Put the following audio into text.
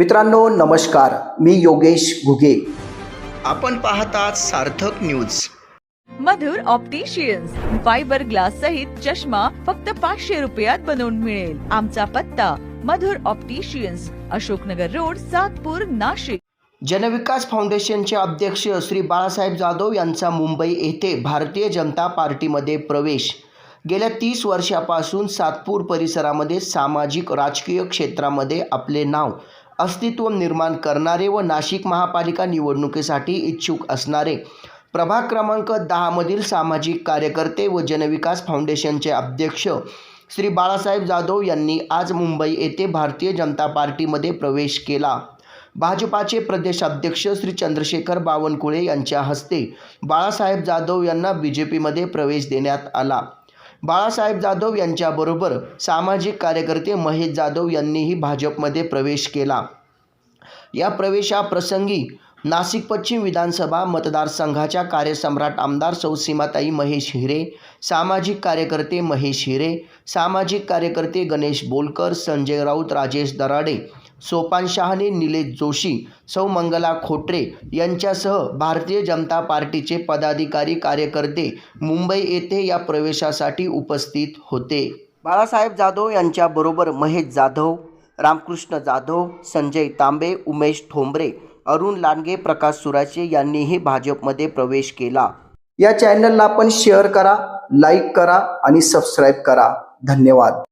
मित्रांनो नमस्कार. मी योगेश घुगे. आपण पाहतात Sarthak news. Madhur opticians fibre glass सहित चष्मा फक्त पाचशे रुपयात बनवून मिळेल. आमचा पत्ता मधुर ऑप्टिशियन्स अशोकनगर रोड सातपूर नाशिक. जनविकास फाउंडेशनचे अध्यक्ष श्री बाळासाहेब जाधव यांचा मुंबई येथे भारतीय जनता पार्टीमध्ये प्रवेश. गेल्या तीस वर्षापासून सातपूर परिसरामध्ये सामाजिक राजकीय क्षेत्रामध्ये आपले नाव अस्तित्व निर्माण करणारे व नाशिक महापालिका निवडणुकीसाठी इच्छुक असणारे. प्रभाग क्रमांक दहामधील सामाजिक कार्यकर्ते व जनविकास फाउंडेशनचे अध्यक्ष श्री बाळासाहेब जाधव यांनी आज मुंबई येथे भारतीय जनता पार्टीमध्ये प्रवेश केला. भाजपाचे प्रदेश अध्यक्ष श्री चंद्रशेखर बावनकुळे यांच्या हस्ते बाळासाहेब जाधव यांना बी जे पीमध्ये प्रवेश देण्यात आला. बाळासाहेब जाधव यांच्याबरोबर सामाजिक कार्यकर्ते महेश जाधव यांनीही भाजपमध्ये प्रवेश केला. या प्रवेशाप्रसंगी नाशिक पश्चिम विधानसभा मतदारसंघाच्या कार्यसम्राट आमदार सौ सीमाताई महेश हिरे सामाजिक कार्यकर्ते महेश हिरे सामाजिक कार्यकर्ते गणेश बोलकर संजय राऊत राजेश दराडे सोपान शहाणे निलेश जोशी सौ मंगला खोटरे यांच्यासह भारतीय जनता पार्टीचे पदाधिकारी कार्यकर्ते मुंबई येथे या प्रवेशासाठी उपस्थित होते. बाळासाहेब जाधव यांच्याबरोबर महेश जाधव रामकृष्ण जाधव संजय तांबे उमेश ठोंबरे अरुण लांडगे प्रकाश सुराचे यांनीही भाजपमध्ये प्रवेश केला. या चॅनलला आपण शेअर करा लाईक करा आणि सबस्क्राईब करा. धन्यवाद.